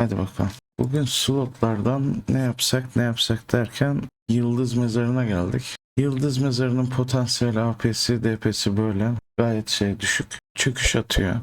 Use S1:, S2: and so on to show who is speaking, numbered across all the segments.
S1: Hadi bakalım. Bugün slotlardan ne yapsak ne yapsak derken Yıldız Mezarı'na geldik. Yıldız Mezarı'nın potansiyel AP'si, DP'si böyle. Gayet şey düşük. Çöküş atıyor.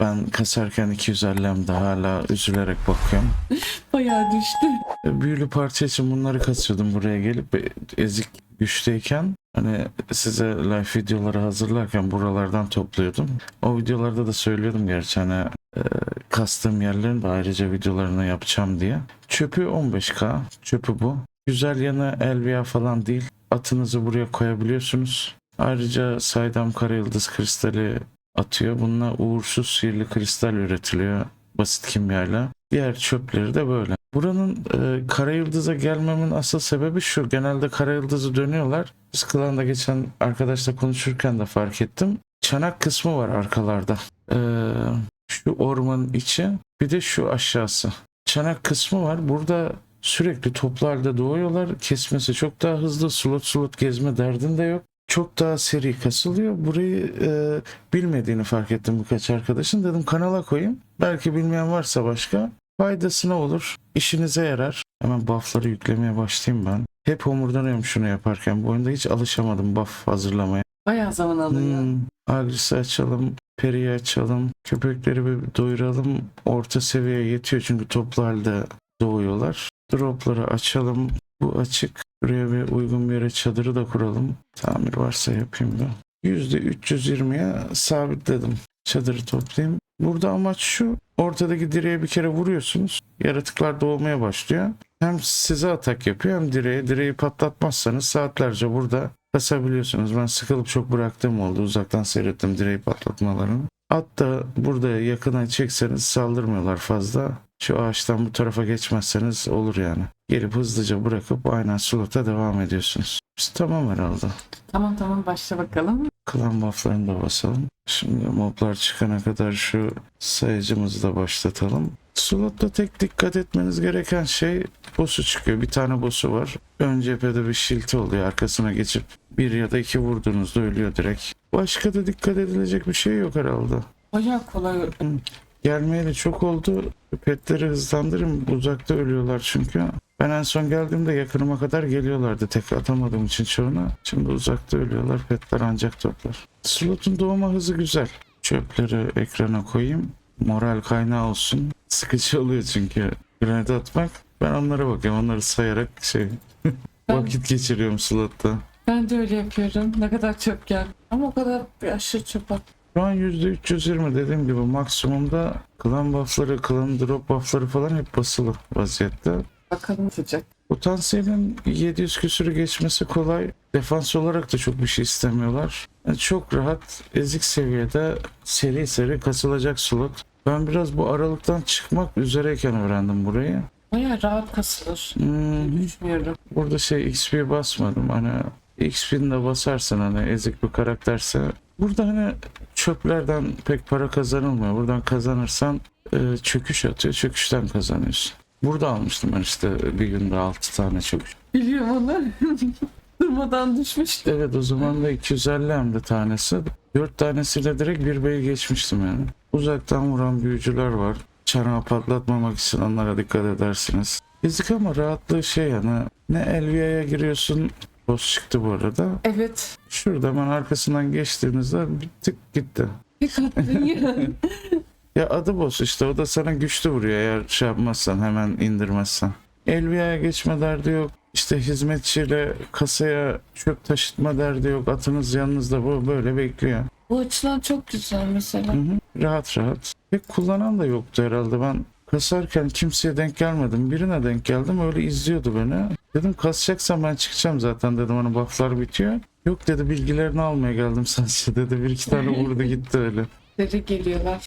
S1: Ben kasarken 250'imde hala üzülerek bakıyorum.
S2: Bayağı düştü.
S1: E, Büyülü parça için bunları kasıyordum buraya gelip e, ezik güçteyken hani size live videoları hazırlarken buralardan topluyordum. O videolarda da söylüyordum gerçi hani e, kastığım yerlerin ayrıca videolarını yapacağım diye. Çöpü 15k. Çöpü bu. Güzel yanı elviya falan değil. Atınızı buraya koyabiliyorsunuz. Ayrıca saydam kara yıldız kristali atıyor. Bununla uğursuz sihirli kristal üretiliyor basit kimyayla. Diğer çöpleri de böyle. Buranın e, Kara Yıldız'a gelmemin asıl sebebi şu. Genelde Kara Yıldız'ı dönüyorlar. Biz klanda geçen arkadaşla konuşurken de fark ettim. Çanak kısmı var arkalarda. E, şu ormanın içi bir de şu aşağısı. Çanak kısmı var. Burada sürekli toplu halde doğuyorlar. Kesmesi çok daha hızlı. Slot slot gezme derdinde yok. Çok daha seri kasılıyor. Burayı e, bilmediğini fark ettim birkaç arkadaşın. Dedim kanala koyayım. Belki bilmeyen varsa başka faydasına olur. işinize yarar. Hemen buff'ları yüklemeye başlayayım ben. Hep homurdanıyorum şunu yaparken. Bu oyunda hiç alışamadım buff hazırlamaya.
S2: Bayağı zaman alıyor.
S1: Hmm, Agris'i açalım. Peri'yi açalım. Köpekleri bir doyuralım. Orta seviyeye yetiyor çünkü toplu halde doğuyorlar. Dropları açalım. Bu açık. Buraya bir uygun bir yere çadırı da kuralım. Tamir varsa yapayım da. %320'ye sabitledim. Çadırı toplayayım. Burada amaç şu. Ortadaki direğe bir kere vuruyorsunuz. Yaratıklar doğmaya başlıyor. Hem size atak yapıyor hem direğe. Direği patlatmazsanız saatlerce burada kasabiliyorsunuz. Ben sıkılıp çok bıraktığım oldu. Uzaktan seyrettim direği patlatmalarını. Hatta burada yakına çekseniz saldırmıyorlar fazla. Şu ağaçtan bu tarafa geçmezseniz olur yani. Gelip hızlıca bırakıp aynen slota devam ediyorsunuz. Biz tamam herhalde.
S2: Tamam tamam başla bakalım.
S1: Klan bufflarını da basalım. Şimdi moblar çıkana kadar şu sayıcımızı da başlatalım. Slotta tek dikkat etmeniz gereken şey boss'u çıkıyor. Bir tane boss'u var. Ön cephede bir shield'i oluyor. Arkasına geçip bir ya da iki vurduğunuzda ölüyor direkt. Başka da dikkat edilecek bir şey yok herhalde.
S2: Bayağı kolay.
S1: Gelmeyeli çok oldu. Petleri hızlandırın. Uzakta ölüyorlar çünkü. Ben en son geldiğimde yakınıma kadar geliyorlardı. Tek atamadığım için çoğuna. Şimdi uzakta ölüyorlar. Petler ancak toplar. Slotun doğma hızı güzel. Çöpleri ekrana koyayım. Moral kaynağı olsun. Sıkıcı oluyor çünkü. Granit atmak. Ben onlara bakıyorum. Onları sayarak şey
S2: Ben,
S1: vakit geçiriyorum slotta.
S2: ben de öyle yapıyorum. Ne kadar çöp gel. Ama o kadar bir aşırı çöp at.
S1: Şu an %320 dediğim gibi maksimumda klan buffları, klan drop buffları falan hep basılı vaziyette.
S2: Bakalım sıcak.
S1: Potansiyelin 700 küsürü geçmesi kolay. Defans olarak da çok bir şey istemiyorlar. Yani çok rahat, ezik seviyede seri seri kasılacak slot. Ben biraz bu aralıktan çıkmak üzereyken öğrendim burayı.
S2: Bayağı rahat kasılır.
S1: Hmm,
S2: Düşünüyorum.
S1: burada şey XP basmadım. Hani XP'ni de basarsan hani ezik bir karakterse. Burada hani çöplerden pek para kazanılmıyor. Buradan kazanırsan e, çöküş atıyor. Çöküşten kazanıyorsun. Burada almıştım ben işte bir günde 6 tane çöküş.
S2: Biliyorum onu. Durmadan düşmüştü.
S1: Evet o zaman da 250 hem de tanesi. 4 tanesiyle direkt bir beyi geçmiştim yani. Uzaktan vuran büyücüler var. Çanağı patlatmamak için onlara dikkat edersiniz. Ezik ama rahatlığı şey yani. Ne Elvia'ya giriyorsun. Boss çıktı bu arada.
S2: Evet.
S1: Şurada hemen arkasından geçtiğinizde bir tık gitti.
S2: Ya
S1: adı boss işte o da sana güçlü vuruyor eğer şey yapmazsan hemen indirmezsen. Elvia'ya geçme derdi yok. İşte hizmetçiyle kasaya çöp taşıtma derdi yok. Atınız yanınızda bu böyle bekliyor.
S2: Bu açıdan çok güzel mesela.
S1: Hı hı, rahat rahat. Pek kullanan da yoktu herhalde. Ben kasarken kimseye denk gelmedim. Birine denk geldim öyle izliyordu beni. Dedim kasacaksam ben çıkacağım zaten dedim hani bufflar bitiyor. Yok dedi bilgilerini almaya geldim sadece dedi. Bir iki tane vurdu gitti öyle.
S2: Deri geliyorlar.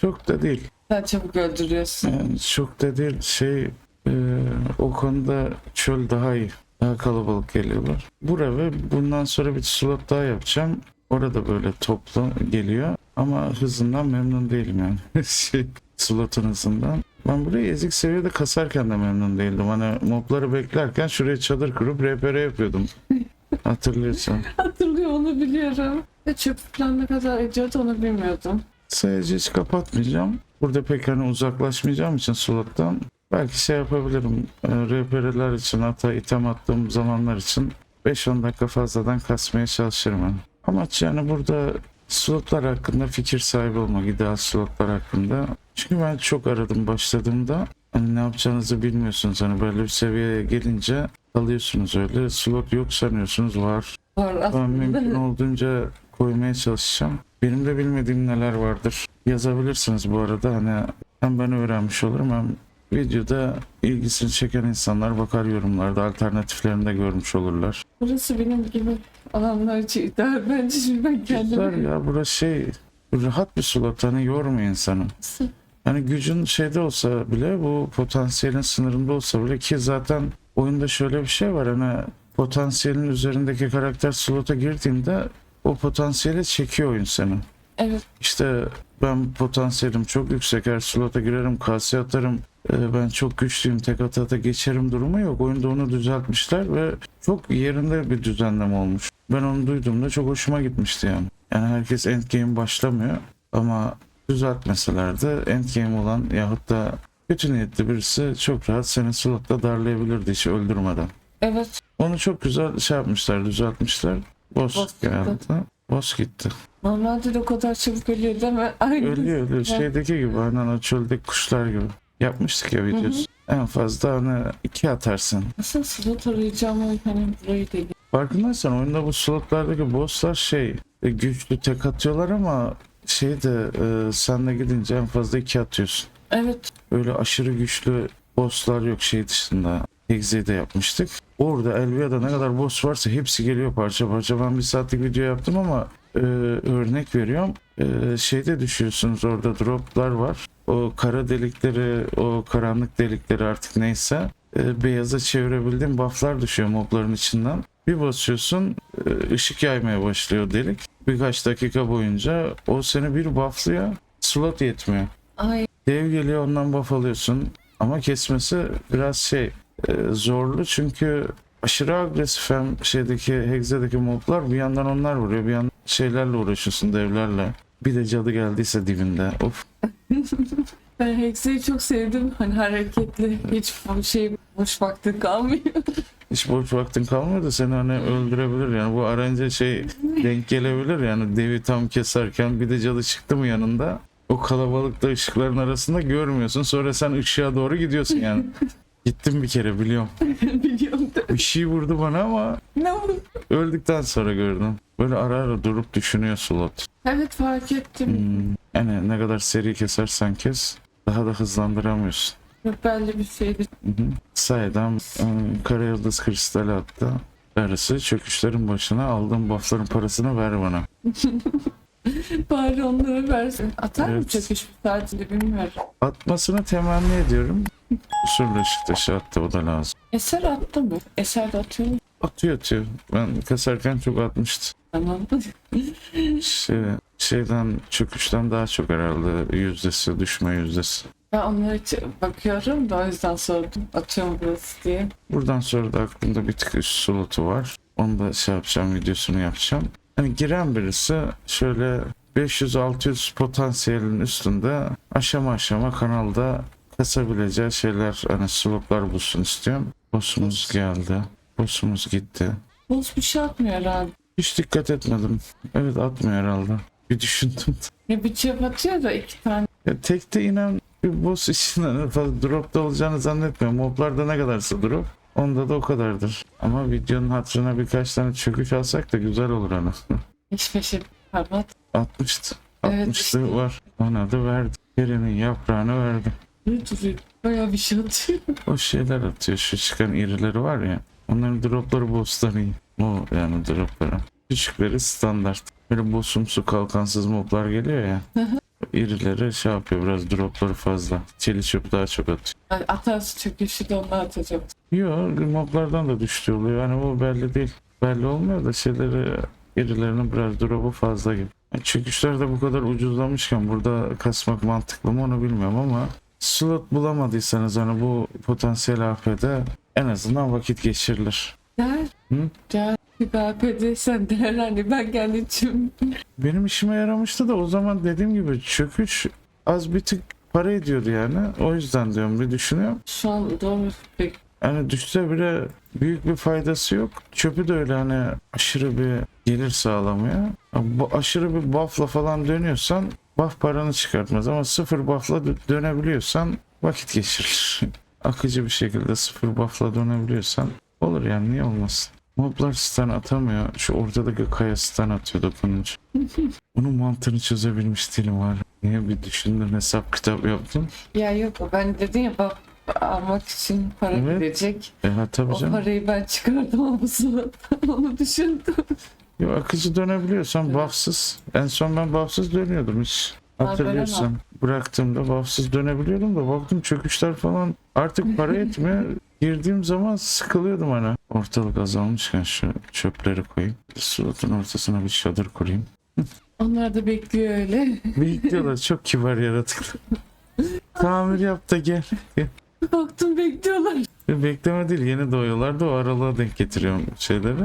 S1: Çok da değil.
S2: Sen çabuk öldürüyorsun.
S1: Yani çok da değil. Şey e, o konuda çöl daha iyi. Daha kalabalık geliyorlar. Bura ve bundan sonra bir slot daha yapacağım. Orada böyle toplu geliyor. Ama hızından memnun değilim yani. şey, slotun hızından. Ben burayı ezik seviyede kasarken de memnun değildim. Hani mobları beklerken şuraya çadır kurup RPR yapıyordum. Hatırlıyorsan.
S2: Hatırlıyor onu biliyorum. Ve çöp falan ne kadar ediyordu onu bilmiyordum.
S1: Sayacı hiç kapatmayacağım. Burada pek hani uzaklaşmayacağım için slottan belki şey yapabilirim. E, RPR'ler için hatta item attığım zamanlar için 5-10 dakika fazladan kasmaya çalışırım. Yani. Amaç yani burada slotlar hakkında fikir sahibi olmak, ideal slotlar hakkında. Çünkü ben çok aradım başladığımda. Hani ne yapacağınızı bilmiyorsunuz. Hani böyle bir seviyeye gelince alıyorsunuz öyle. Slot yok sanıyorsunuz var.
S2: Var
S1: Ben
S2: aslında.
S1: mümkün olduğunca koymaya çalışacağım. Benim de bilmediğim neler vardır. Yazabilirsiniz bu arada. Hani hem ben öğrenmiş olurum hem videoda ilgisini çeken insanlar bakar yorumlarda alternatiflerini de görmüş olurlar.
S2: Burası benim gibi alanlar için ideal bence şimdi ben
S1: Güzel
S2: kendime.
S1: ya burası şey rahat bir slot hani yormuyor insanı. Yani gücün şeyde olsa bile bu potansiyelin sınırında olsa bile ki zaten oyunda şöyle bir şey var hani potansiyelin üzerindeki karakter slota girdiğinde o potansiyeli çekiyor oyun seni.
S2: Evet
S1: İşte ben potansiyelim çok yüksek her slota girerim kase atarım ben çok güçlüyüm tek atata geçerim durumu yok. Oyunda onu düzeltmişler ve çok yerinde bir düzenleme olmuş. Ben onu duyduğumda çok hoşuma gitmişti yani. Yani herkes endgame başlamıyor ama düzeltmeseler de endgame olan yahut da kötü niyetli birisi çok rahat seni slotta darlayabilirdi hiç öldürmeden.
S2: evet
S1: Onu çok güzel şey yapmışlar düzeltmişler. Boss,
S2: Boss gitti.
S1: geldi. Boss gitti.
S2: normalde de o kadar çabuk ölüyor değil mi? Aynı.
S1: Ölüyor ölüyor. Şeydeki gibi aynen o çöldeki kuşlar gibi. Yapmıştık ya videosu. En fazla hani iki atarsın.
S2: Nasıl slot arayacağım o hani burayı değil.
S1: Farkındaysan oyunda bu slotlardaki bosslar şey e, güçlü tek atıyorlar ama şey de e, sen de gidince en fazla iki atıyorsun.
S2: Evet
S1: Öyle aşırı güçlü bosslar yok şey dışında. Exe'yi de yapmıştık. Orada Elvia'da ne kadar boss varsa hepsi geliyor parça parça. Ben bir saatlik video yaptım ama e, örnek veriyorum. E, şeyde düşüyorsunuz orada droplar var. O kara delikleri, o karanlık delikleri artık neyse e, beyaza çevirebildiğin bufflar düşüyor mobların içinden. Bir basıyorsun e, ışık yaymaya başlıyor delik. Birkaç dakika boyunca o seni bir bufflıyor. Slot yetmiyor.
S2: ay
S1: Dev geliyor ondan buff alıyorsun. Ama kesmesi biraz şey e, zorlu çünkü aşırı agresif hem şeydeki Hexe'deki moblar bir yandan onlar vuruyor bir yandan şeylerle uğraşıyorsun devlerle. Bir de cadı geldiyse dibinde. Of.
S2: ben Hexa'yı çok sevdim. Hani hareketli hiç bu şey boş vaktin kalmıyor.
S1: Hiç boş vaktin kalmıyor da seni hani öldürebilir yani bu aranca şey denk gelebilir yani devi tam keserken bir de cadı çıktı mı yanında o kalabalıkta ışıkların arasında görmüyorsun sonra sen ışığa doğru gidiyorsun yani. Gittim bir kere biliyorum.
S2: Biliyorum da.
S1: Bir şey vurdu bana ama
S2: Ne oldu?
S1: öldükten sonra gördüm. Böyle ara ara durup düşünüyor slot.
S2: Evet fark ettim.
S1: Hmm, Yani ne kadar seri kesersen kes daha da hızlandıramıyorsun.
S2: Yok bence bir şeydi.
S1: Saydam e, kara yıldız kristali attı. Darısı çöküşlerin başına aldığım buffların parasını ver bana.
S2: Bari onları versin. Atar mı
S1: Evet.
S2: çöküş bir tatilde bilmiyorum.
S1: Atmasını temenni ediyorum. Usulü ışık taşı attı o da lazım.
S2: Eser attı mı? Eser de atıyor mu?
S1: Atıyor atıyor. Ben kasarken çok atmıştı.
S2: Tamam.
S1: Şey, şeyden çöküşten daha çok herhalde yüzdesi düşme yüzdesi.
S2: Ben onlara bakıyorum da o yüzden sordum. Atıyor mu burası diye.
S1: Buradan sonra da aklımda bir tık üst slotu var. Onu da şey yapacağım videosunu yapacağım. Hani giren birisi şöyle 500-600 potansiyelin üstünde aşama aşama kanalda kasabileceği şeyler hani slotlar bulsun istiyorum. Boss'umuz geldi. Boss'umuz gitti.
S2: Boz bir şey atmıyor herhalde.
S1: Hiç dikkat etmedim. Evet atmıyor herhalde. Bir düşündüm.
S2: Ya bir çöp atıyor da iki tane.
S1: Ya tekte inen bir boss içinden fazla drop da olacağını zannetmiyorum. Moblarda ne kadarsa drop. Onda da o kadardır. Ama videonun hatırına birkaç tane çöküş alsak da güzel olur hani.
S2: Hiç peşin parmak.
S1: 60'tı.
S2: Evet,
S1: 60'lı
S2: işte.
S1: var. Ona da verdi. Kerenin yaprağını verdi.
S2: Ne duruyor? Bayağı bir şey atıyor.
S1: O şeyler atıyor. Şu çıkan irileri var ya. Onların dropları boss'tan iyi. O yani dropları. Küçükleri standart. Böyle bossumsu kalkansız moblar geliyor ya. İrileri şey yapıyor biraz dropları fazla. Çeli çöp daha çok atıyor.
S2: Yani atarsa çöküşü de onlar atacak.
S1: Yok moblardan da düştü oluyor. Yani o belli değil. Belli olmuyor da şeyleri irilerinin biraz drop'u fazla gibi. Çöküşler de bu kadar ucuzlamışken burada kasmak mantıklı mı onu bilmiyorum ama slot bulamadıysanız hani bu potansiyel AP'de en azından vakit geçirilir.
S2: Gel.
S1: Hı?
S2: Gel. Bir APD sen de herhalde ben kendi için
S1: Benim işime yaramıştı da o zaman dediğim gibi çöküş az bir tık para ediyordu yani. O yüzden diyorum bir düşünüyorum.
S2: şu an doğru pek
S1: Yani düşse bile büyük bir faydası yok. Çöpü de öyle hani aşırı bir gelir sağlamıyor. Bu aşırı bir buff'la falan dönüyorsan buff paranı çıkartmaz ama sıfır buff'la dö- dönebiliyorsan vakit geçirir. Akıcı bir şekilde sıfır buff'la dönebiliyorsan olur yani niye olmasın. Moblar stun atamıyor. Şu ortadaki kaya stun atıyor dokununca. Bunun mantığını çözebilmiş değilim var. Niye bir düşündün hesap kitap yaptın?
S2: Ya yok ben dedin ya bak almak için para
S1: Evet.
S2: verecek.
S1: E ha tabii
S2: O
S1: canım.
S2: parayı ben çıkardım olmasını onu düşündüm.
S1: Yo, akıcı dönebiliyorsan buffsız. En son ben buffsız dönüyordum hiç. Hatırlıyorsan. Bıraktığımda buffsız dönebiliyordum da baktım çöküşler falan artık para etmiyor. Girdiğim zaman sıkılıyordum hani. Ortalık azalmışken şu çöpleri koyayım. Suratın ortasına bir çadır kurayım.
S2: Onlar da bekliyor öyle.
S1: Bekliyorlar çok kibar yaratıklar. Tamir yap da gel.
S2: Baktım bekliyorlar.
S1: Bekleme değil yeni doğuyorlar da o aralığa denk getiriyorum şeyleri.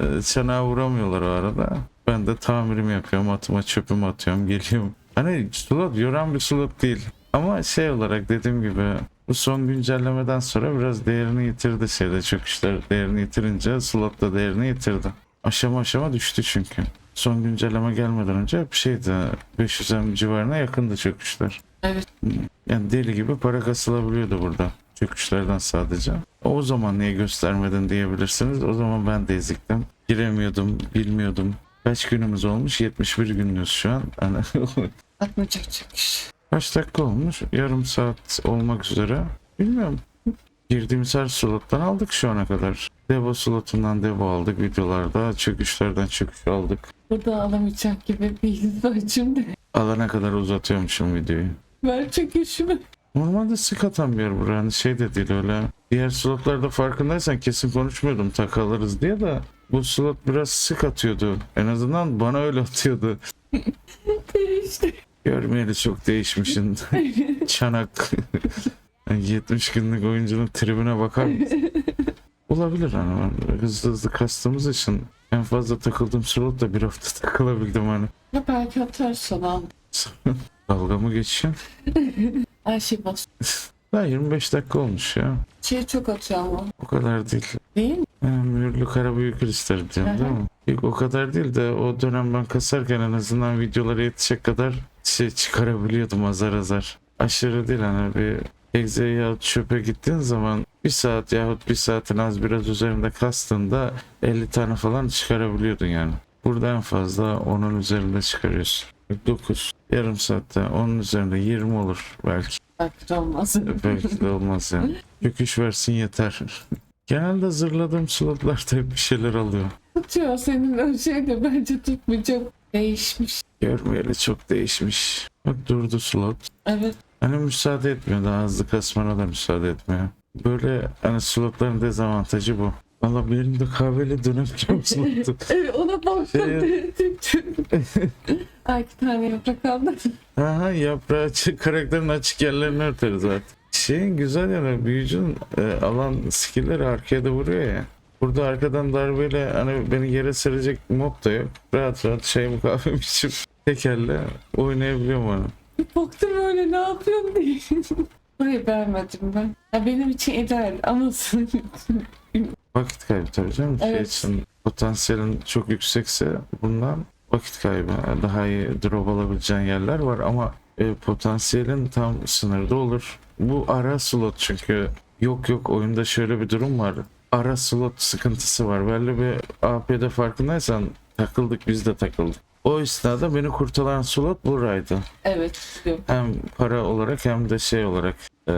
S1: Ee, çanağa vuramıyorlar o arada. Ben de tamirimi yapıyorum atıma çöpümü atıyorum geliyorum. Hani slot yoran bir slot değil. Ama şey olarak dediğim gibi bu son güncellemeden sonra biraz değerini yitirdi şeyde çöküşler değerini yitirince slot da değerini yitirdi. Aşama aşama düştü çünkü. Son güncelleme gelmeden önce hep şeydi 500 M civarına yakındı çöküşler.
S2: Evet.
S1: Yani deli gibi para kasılabiliyordu burada. Çöküşlerden sadece. O zaman niye göstermedin diyebilirsiniz. O zaman ben de eziktim. Giremiyordum, bilmiyordum. Kaç günümüz olmuş? 71 günümüz şu an.
S2: Atmayacak çıkış.
S1: Kaç dakika olmuş? Yarım saat olmak üzere. Bilmiyorum. Girdiğimiz her slottan aldık şu ana kadar. Devo slotundan Devo aldık videolarda. Çöküşlerden çöküş aldık.
S2: Burada alamayacak gibi bir his var şimdi.
S1: Alana kadar uzatıyormuşum videoyu.
S2: Ver çekişimi.
S1: Normalde sık atan bir yer burası. Hani şey de değil öyle. Diğer slotlarda farkındaysan kesin konuşmuyordum takılırız diye de. Bu slot biraz sık atıyordu. En azından bana öyle atıyordu.
S2: Değişti.
S1: Görmeyeli çok değişmişsin. Çanak. Yani 70 günlük oyuncunun tribine bakar mısın? Olabilir hani ben hızlı hızlı kastığımız için en fazla takıldığım slot da bir hafta takılabildim hani.
S2: Ya belki atar sana.
S1: Dalga mı geçiyorsun?
S2: Her şey bas.
S1: Daha 25 dakika olmuş ya.
S2: Şey çok atıyor ama.
S1: O kadar değil.
S2: Değil mi?
S1: Ha, mühürlü kara büyük kristal diyorum değil mi? Yok o kadar değil de o dönem ben kasarken en azından videolara yetişecek kadar şey çıkarabiliyordum azar azar. Aşırı değil hani bir egze ya çöpe gittiğin zaman bir saat yahut bir saatin az biraz üzerinde kastığında 50 tane falan çıkarabiliyordun yani. Burada en fazla onun üzerinde çıkarıyorsun. 9 yarım saatte onun üzerinde 20 olur belki.
S2: Belki de olmaz.
S1: Belki de olmaz yani. Çöküş versin yeter. Genelde zırladığım slotlarda hep bir şeyler alıyor.
S2: Tutuyor senin o şey de bence tutmayacak. Değişmiş.
S1: Görmeyeli çok değişmiş. Bak durdu slot.
S2: Evet.
S1: Hani müsaade etmiyor. Daha hızlı kasmana da müsaade etmiyor. Böyle hani slotların dezavantajı bu. Valla benim de kahveli dönem slotu.
S2: Evet ona baktım.
S1: Şey-
S2: Ay iki tane yaprak aldım.
S1: Aha yaprağı açık, karakterin açık yerlerini örteriz artık. Şeyin güzel yanı büyücünün e, alan skillleri arkaya da vuruyor ya. Burada arkadan darbeyle hani beni yere serecek mob da yok. Rahat rahat çayımı kahvemi içip tekerle oynayabiliyorum onu.
S2: Baktım öyle ne yapıyorum diye. Burayı beğenmedim ben. Ya benim için ideal ama senin için
S1: Vakit kaybı tabii canım. Şey
S2: Evet.
S1: için potansiyelin çok yüksekse bundan vakit kaybı. Daha iyi drop alabileceğin yerler var ama e, potansiyelin tam sınırda olur. Bu ara slot çünkü yok yok oyunda şöyle bir durum var. Ara slot sıkıntısı var. Belli bir AP'de farkındaysan takıldık biz de takıldık. O esnada beni kurtaran slot buraydı.
S2: Evet.
S1: Hem para olarak hem de şey olarak e,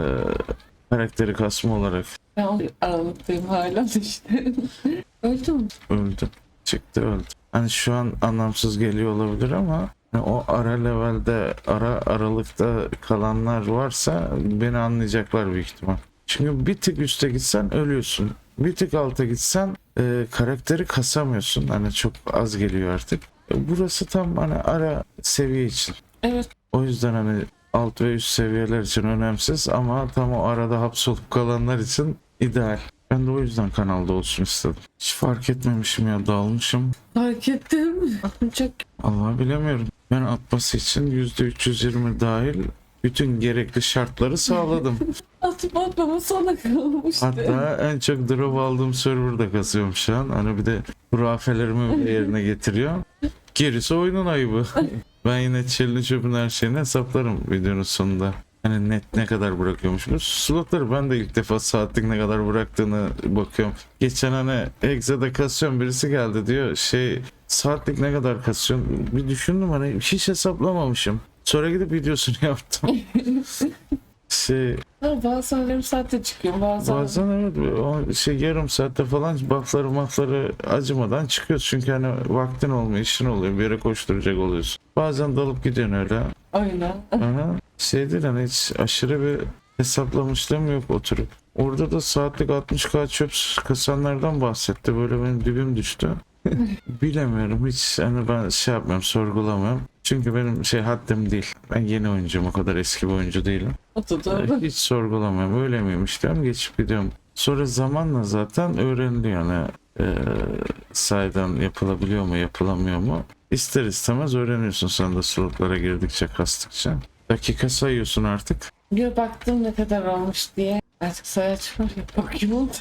S1: karakteri kasma olarak
S2: Ben aralıktayım hala işte. Öldüm.
S1: öldü. Çıktı öldü. Hani şu an anlamsız geliyor olabilir ama hani o ara levelde, ara aralıkta kalanlar varsa beni anlayacaklar büyük ihtimal. Çünkü bir tık üste gitsen ölüyorsun. Bir tık alta gitsen e, karakteri kasamıyorsun. Hani çok az geliyor artık. E, burası tam hani ara seviye için.
S2: Evet.
S1: O yüzden hani alt ve üst seviyeler için önemsiz ama tam o arada hapsolup kalanlar için ideal. Ben de o yüzden kanalda olsun istedim. Hiç fark etmemişim ya dalmışım.
S2: Fark ettim. Çok
S1: Allah bilemiyorum. Ben atması için %320 dahil bütün gerekli şartları sağladım.
S2: atıp atmama sona kalmıştı.
S1: Hatta en çok drop aldığım serverda kasıyorum şu an. Hani bir de hurafelerimi yerine getiriyor. Gerisi oyunun ayıbı. ben yine çöpün her şeyini hesaplarım videonun sonunda. Hani net ne kadar bırakıyormuş. Bu slotları ben de ilk defa saatlik ne kadar bıraktığını bakıyorum. Geçen hani Exe'de kasıyorum birisi geldi diyor şey saatlik ne kadar kasıyorsun? Bir düşündüm hani hiç hesaplamamışım. Sonra gidip videosunu yaptım. şey
S2: Ha, bazen yarım saatte çıkıyor bazen.
S1: Bazen evet o şey yarım saatte falan bakları makları acımadan çıkıyoruz. Çünkü hani vaktin olmuyor, işin oluyor, bir yere koşturacak oluyorsun. Bazen dalıp gidiyorsun öyle.
S2: Aynen.
S1: Aha. Şey değil hani hiç aşırı bir hesaplamışlığım yok oturup. Orada da saatlik 60k çöp kasanlardan bahsetti. Böyle benim dibim düştü. Bilemiyorum hiç hani ben şey yapmıyorum sorgulamıyorum. Çünkü benim şey haddim değil. Ben yeni oyuncuyum o kadar eski bir oyuncu değilim.
S2: Doğru.
S1: Hiç sorgulamıyorum. Öyle miymiş diyorum geçip gidiyorum. Sonra zamanla zaten öğreniliyor hani e, sayeden yapılabiliyor mu yapılamıyor mu? İster istemez öğreniyorsun sen de slotlara girdikçe kastıkça. Dakika sayıyorsun artık.
S2: Bir baktım ne kadar olmuş diye. Artık sayaç var ya. Bakayım oldu.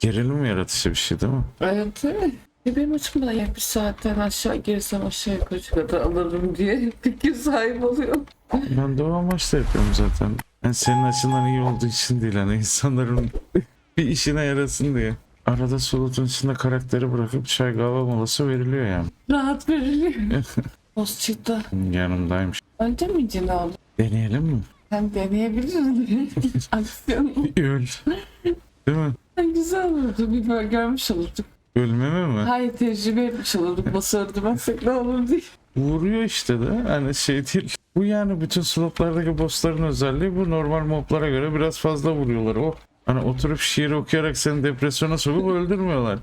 S1: Gerilim yaratıcı bir şey değil mi?
S2: Evet. evet. E benim açımdan ya bir saatten aşağı girsem aşağı yukarı kadar alırım diye fikir sahibi oluyorum.
S1: Ben de o amaçla yapıyorum zaten. Yani senin açından iyi olduğu için değil hani insanların bir işine yarasın diye. Arada slotun içinde karakteri bırakıp çay kahve molası veriliyor yani.
S2: Rahat veriliyor. Çıktı.
S1: Yanımdaymış.
S2: Önce mi cin oldu?
S1: Deneyelim mi?
S2: Sen deneyebilirdin. Aksiyon.
S1: Öl. Değil mi?
S2: Güzel olurdu. Bir böyle görmüş olurduk.
S1: Ölmeme mi?
S2: Hayır tecrübe etmiş olurduk. Nasıl öldürmezsek ne olur diye.
S1: Vuruyor işte de hani şey değil. Bu yani bütün slotlardaki bossların özelliği bu normal moblara göre biraz fazla vuruyorlar. O hani oturup şiir okuyarak seni depresyona sokup öldürmüyorlar.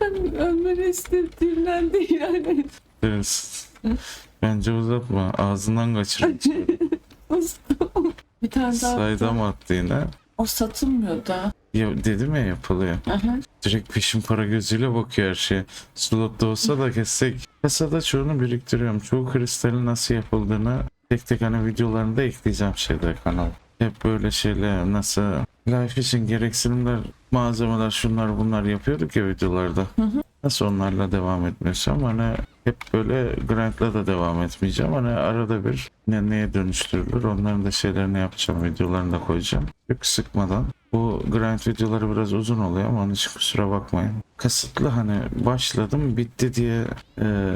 S2: Ben ölmeni istediğimden değil yani.
S1: Deriz. Bence uzatma. Ağzından kaçırın.
S2: bir tane daha.
S1: Saydam attı yine.
S2: O satılmıyor da.
S1: Ya dedim ya yapılıyor.
S2: Aha.
S1: Direkt peşin para gözüyle bakıyor her şeye. Slotta olsa da kessek. Kasada çoğunu biriktiriyorum. Çoğu kristalin nasıl yapıldığını tek tek hani videolarında ekleyeceğim şeyde kanal. Hep böyle şeyler nasıl life için gereksinimler, malzemeler şunlar bunlar yapıyorduk ya videolarda.
S2: hı.
S1: Nasıl onlarla devam etmiyorsam hani hep böyle grind'la da devam etmeyeceğim. Hani arada bir ne, neye dönüştürülür onların da şeylerini yapacağım. Videolarını da koyacağım. Çok sıkmadan. Bu grind videoları biraz uzun oluyor ama onun kusura bakmayın. Kasıtlı hani başladım bitti diye e,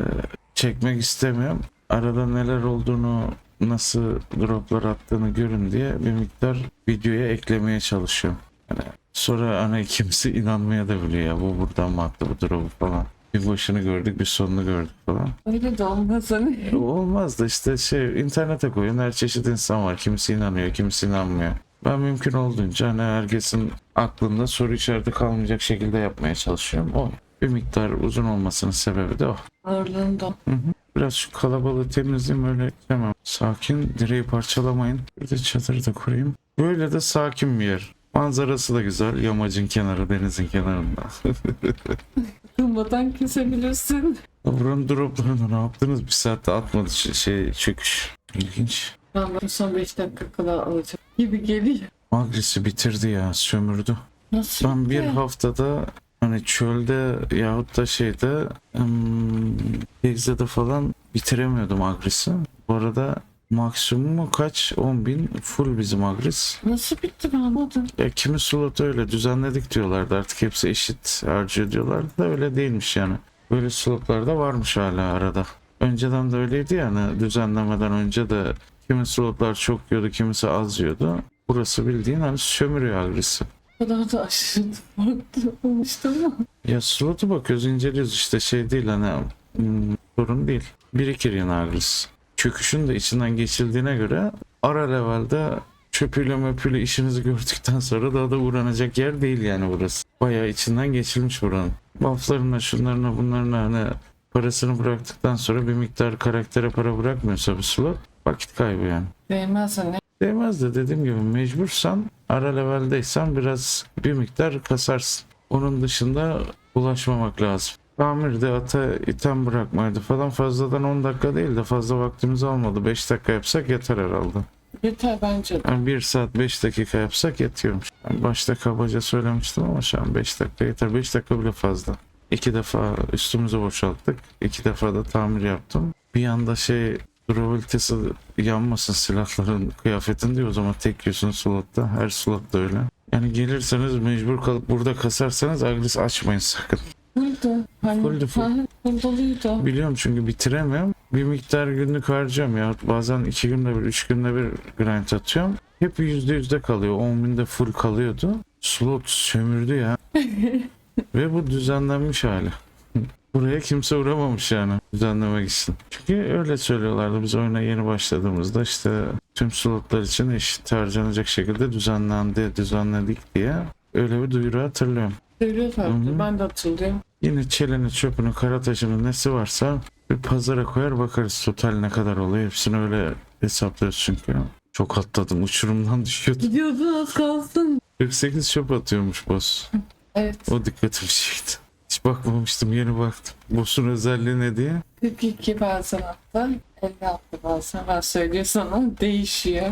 S1: çekmek istemiyorum. Arada neler olduğunu nasıl droplar attığını görün diye bir miktar videoya eklemeye çalışıyorum. Hani sonra hani kimse inanmaya da biliyor ya bu buradan mı attı bu drop'u falan. Bir başını gördük bir sonunu gördük falan.
S2: Öyle de olmaz hani.
S1: Olmaz da işte şey internete koyun her çeşit insan var. Kimisi inanıyor, kimisi inanmıyor. Ben mümkün olduğunca hani herkesin aklında soru işareti kalmayacak şekilde yapmaya çalışıyorum. O bir miktar uzun olmasının sebebi de o.
S2: Ağırlığında.
S1: Hı hı. Biraz şu kalabalığı temizleyeyim öyle tamam. Sakin direği parçalamayın. Bir de çadırı da kurayım. Böyle de sakin bir yer. Manzarası da güzel. Yamacın kenarı, denizin kenarında.
S2: Kılmadan kesebilirsin.
S1: Buranın droplarını ne yaptınız? Bir saatte atmadı şey, şey çöküş. İlginç.
S2: Ben bunu son 5 dakika kadar alacağım gibi geliyor.
S1: Magris'i bitirdi ya sömürdü.
S2: Nasıl?
S1: Ben bir haftada hani çölde yahut da şeyde ım, Exe'de falan bitiremiyordum Agris'i. Bu arada maksimumu kaç? 10 bin full bizim Agris.
S2: Nasıl bitti ben anlamadım.
S1: Ya kimi slot öyle düzenledik diyorlardı artık hepsi eşit harcıyor diyorlardı da öyle değilmiş yani. Böyle slotlar da varmış hala arada. Önceden de öyleydi yani düzenlemeden önce de kimi slotlar çok yiyordu kimisi az yiyordu. Burası bildiğin hani sömürüyor agresi.
S2: Kadar da aşırı farklı olmuştu ama.
S1: Ya slotu bakıyoruz inceliyoruz işte şey değil hani hmm, sorun değil. Birikir yine agresi. Çöküşün de içinden geçildiğine göre ara levelde çöpüyle möpüyle işinizi gördükten sonra daha da uğranacak yer değil yani burası. Bayağı içinden geçilmiş buranın. Bufflarına şunlarına bunlarına hani parasını bıraktıktan sonra bir miktar karaktere para bırakmıyorsa bir slot vakit kaybı yani.
S2: Değmez hani.
S1: Değmez de dediğim gibi mecbursan ara leveldeysen biraz bir miktar kasarsın. Onun dışında ulaşmamak lazım. Tamirde ata item bırakmaydı falan fazladan 10 dakika değil de fazla vaktimiz almadı. 5 dakika yapsak yeter herhalde.
S2: Yeter bence de.
S1: Yani 1 saat 5 dakika yapsak yetiyormuş. Ben başta kabaca söylemiştim ama şu an 5 dakika yeter. 5 dakika bile fazla. İki defa üstümüzü boşalttık. İki defa da tamir yaptım. Bir anda şey durabilitesi yanmasın silahların kıyafetin diyor o zaman tek yiyorsun slotta. Her slotta öyle. Yani gelirseniz mecbur kalıp burada kasarsanız agres açmayın sakın.
S2: Fulldu. Hani,
S1: Fulldü, full.
S2: Hı, full doluydu.
S1: Biliyorum çünkü bitiremiyorum. Bir miktar günlük harcıyorum ya. Bazen iki günde bir, üç günde bir grind atıyorum. Hep yüzde yüzde kalıyor. 10 binde full kalıyordu. Slot sömürdü ya. Ve bu düzenlenmiş hali. Buraya kimse uğramamış yani düzenlemek için. Çünkü öyle söylüyorlardı biz oyuna yeni başladığımızda işte tüm slotlar için eşit harcanacak şekilde düzenlendi, düzenledik diye öyle bir duyuru hatırlıyorum.
S2: Söylüyorlardı. Ben de hatırlıyorum.
S1: Yine çeleni, çöpünü, kara taşının nesi varsa bir pazara koyar bakarız total ne kadar oluyor. Hepsini öyle hesaplıyoruz çünkü. Çok atladım. Uçurumdan düşüyordum.
S2: Gidiyordun az kalsın.
S1: 48 çöp atıyormuş boss.
S2: Evet.
S1: O dikkatimi çekti. Hiç bakmamıştım yeni baktım. Boss'un özelliği ne diye.
S2: 42 bazen hatta 56 bazen ben söylüyor sana değişiyor.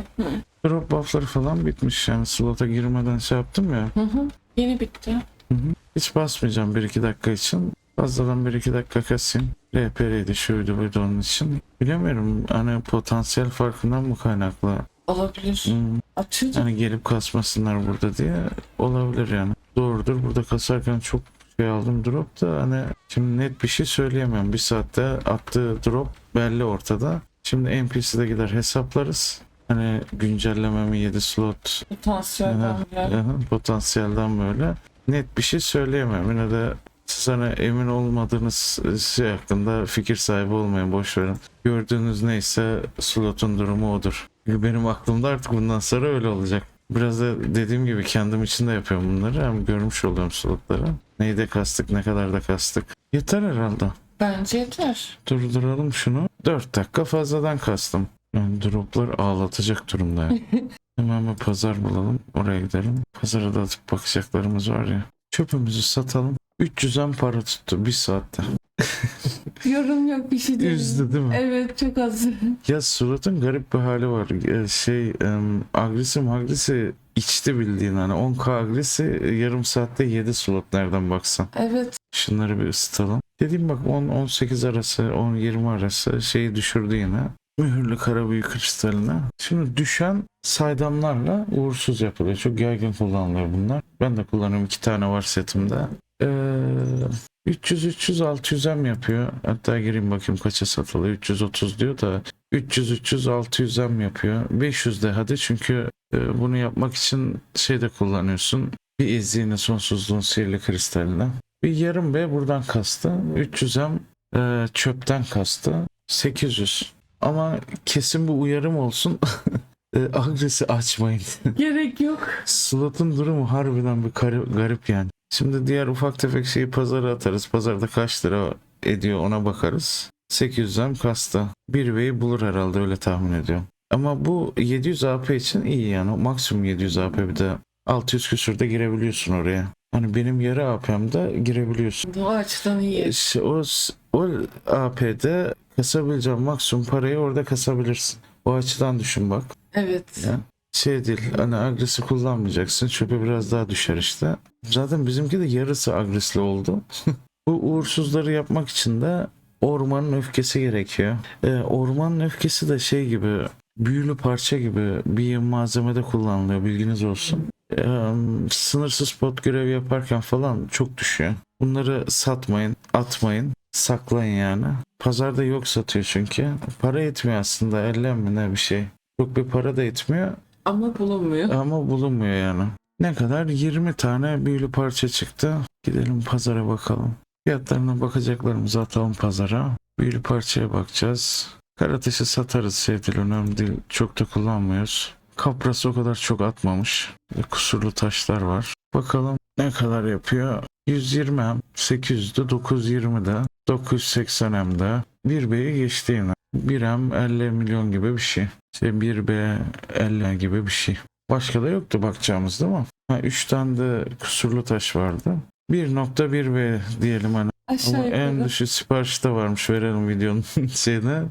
S1: Drop buff'ları falan bitmiş yani slota girmeden şey yaptım ya.
S2: hı. hı. Yeni bitti.
S1: Hı hı. Hiç basmayacağım 1-2 dakika için. Fazladan 1-2 dakika kasayım. RPR'ydi şuydu buydu onun için. Bilemiyorum hani potansiyel farkından mı kaynaklı?
S2: Olabilir.
S1: Hmm. Hani gelip kasmasınlar burada diye olabilir yani. Doğrudur burada kasarken çok şey aldım drop da hani şimdi net bir şey söyleyemem. Bir saatte attığı drop belli ortada. Şimdi NPC'de gider hesaplarız. Hani güncelleme mi 7 slot
S2: Potansiyelden bile.
S1: aha, potansiyelden böyle net bir şey söyleyemem. Yine de siz hani emin olmadığınız şey hakkında fikir sahibi olmayın boş verin. Gördüğünüz neyse slotun durumu odur. Benim aklımda artık bundan sonra öyle olacak. Biraz da dediğim gibi kendim için de yapıyorum bunları. Hem görmüş oluyorum slotları. Neyi de kastık ne kadar da kastık. Yeter herhalde.
S2: Bence yeter.
S1: Durduralım şunu. 4 dakika fazladan kastım. Yani droplar ağlatacak durumda. yani. Hemen bir pazar bulalım. Oraya gidelim. Pazara da atıp bakacaklarımız var ya. Çöpümüzü satalım. 300'en para tuttu bir saatte.
S2: Yorum yok bir şey değil.
S1: Üzdü değil mi?
S2: Evet çok az.
S1: Ya suratın garip bir hali var. Ee, Şey em, agresi magresi içti bildiğin hani 10k agresi yarım saatte 7 slot nereden baksan.
S2: Evet.
S1: Şunları bir ısıtalım. Dediğim bak 10-18 arası 10-20 arası şeyi düşürdü yine. Mühürlü kara büyü kristaline. Şimdi düşen saydamlarla uğursuz yapılıyor. Çok yaygın kullanılıyor bunlar. Ben de kullanıyorum. iki tane var setimde. Ee, 300 300 600'e mi yapıyor? Hatta gireyim bakayım kaça satılıyor. 330 diyor da 300 300 600'e mi yapıyor? 500 de hadi çünkü e, bunu yapmak için şey de kullanıyorsun. Bir eziğini sonsuzluğun sihirli kristaline. Bir yarım B buradan kastı. 300M e, çöpten kastı. 800. Ama kesin bu uyarım olsun. e, agresi açmayın.
S2: Gerek yok.
S1: Slot'un durumu harbiden bir garip, garip yani. Şimdi diğer ufak tefek şeyi pazara atarız. Pazarda kaç lira ediyor ona bakarız. 800'den kasta. Bir B'yi bulur herhalde öyle tahmin ediyorum. Ama bu 700 AP için iyi yani. Maksimum 700 AP bir de 600 küsürde girebiliyorsun oraya. Hani benim yarı AP'mde girebiliyorsun.
S2: Bu açıdan iyi.
S1: İşte o, o AP'de kasabileceğin maksimum parayı orada kasabilirsin. O açıdan düşün bak.
S2: Evet.
S1: Ya. Şey değil hani agresi kullanmayacaksın. Çöpe biraz daha düşer işte. Zaten bizimki de yarısı agresli oldu. Bu uğursuzları yapmak için de ormanın öfkesi gerekiyor. Ee, ormanın öfkesi de şey gibi büyülü parça gibi bir malzemede kullanılıyor bilginiz olsun. Sınırsız pot görev yaparken falan çok düşüyor. Bunları satmayın, atmayın, saklayın yani. Pazarda yok satıyor çünkü. Para etmiyor aslında 50 mi ne bir şey. Çok bir para da etmiyor
S2: Ama bulunmuyor.
S1: ama bulunmuyor yani. Ne kadar? 20 tane büyülü parça çıktı. Gidelim pazara bakalım. Fiyatlarına bakacaklarımızı atalım pazara. Büyülü parçaya bakacağız. Karataşı satarız şey değil önemli değil. Çok da kullanmıyoruz. Kaprası o kadar çok atmamış. Kusurlu taşlar var. Bakalım ne kadar yapıyor. 120 M, 800'de 920'de 980 M'de 1B'yi geçti yine. 1M 50 milyon gibi bir şey. İşte 1B 50 gibi bir şey. Başka da yoktu bakacağımız değil mi? Ha, 3 tane de kusurlu taş vardı. 1.1B diyelim hani. Ama
S2: Aşağı
S1: en
S2: yukarı.
S1: düşük sipariş de varmış verelim videonun şeyine.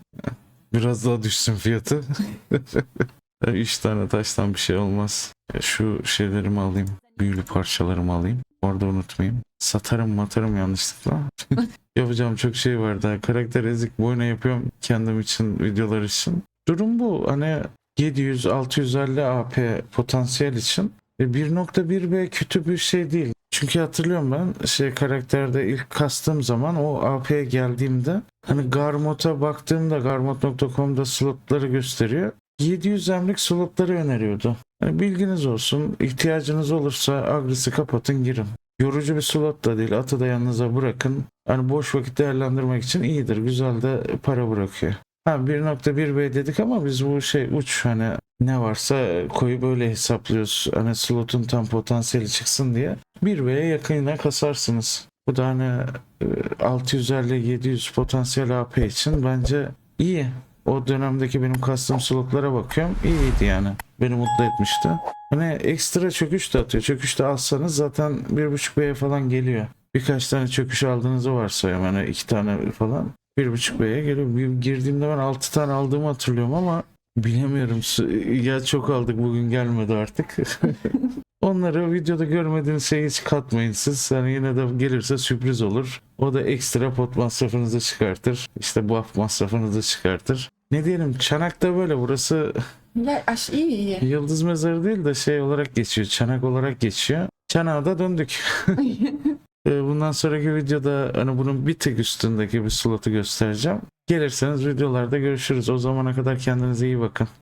S1: Biraz daha düşsün fiyatı. 3 tane taştan bir şey olmaz. Şu şeylerimi alayım. Büyülü parçalarımı alayım. Orada unutmayayım. Satarım matarım yanlışlıkla. Yapacağım çok şey var daha. Karakter ezik boyuna yapıyorum kendim için videolar için. Durum bu. Hani 700-650 AP potansiyel için e, 1.1B kötü bir şey değil. Çünkü hatırlıyorum ben şey karakterde ilk kastığım zaman o AP'ye geldiğimde hani Garmot'a baktığımda Garmot.com'da slotları gösteriyor. 700 emlik slotları öneriyordu. Hani bilginiz olsun. ihtiyacınız olursa agresi kapatın girin. Yorucu bir slot da değil. Atı da yanınıza bırakın. Hani boş vakit değerlendirmek için iyidir. Güzel de para bırakıyor. Ha 1.1B dedik ama biz bu şey uç hani ne varsa koyu böyle hesaplıyoruz. Hani slotun tam potansiyeli çıksın diye. 1B'ye yakın yine kasarsınız. Bu da hani e, 650-700 potansiyel AP için bence iyi. O dönemdeki benim kastım slotlara bakıyorum. İyiydi yani. Beni mutlu etmişti. Hani ekstra çöküş de atıyor. Çöküş de alsanız zaten 1.5B'ye falan geliyor. Birkaç tane çöküş aldığınızı varsayıyorum. Hani iki tane falan. 1.5B'ye geliyor. Bir girdiğimde ben 6 tane aldığımı hatırlıyorum ama bilemiyorum. Ya çok aldık bugün gelmedi artık. Onları videoda görmediğiniz şeyi hiç katmayın siz. Hani yine de gelirse sürpriz olur. O da ekstra pot masrafınızı çıkartır. İşte buff masrafınızı çıkartır. Ne diyelim Çanak'ta böyle burası
S2: Ya aş iyi iyi.
S1: Yıldız Mezarı değil de şey olarak geçiyor. Çanak olarak geçiyor. Çanağa da döndük. Ee, Bundan sonraki videoda hani bunun bir tık üstündeki bir slotu göstereceğim. Gelirseniz videolarda görüşürüz. O zamana kadar kendinize iyi bakın.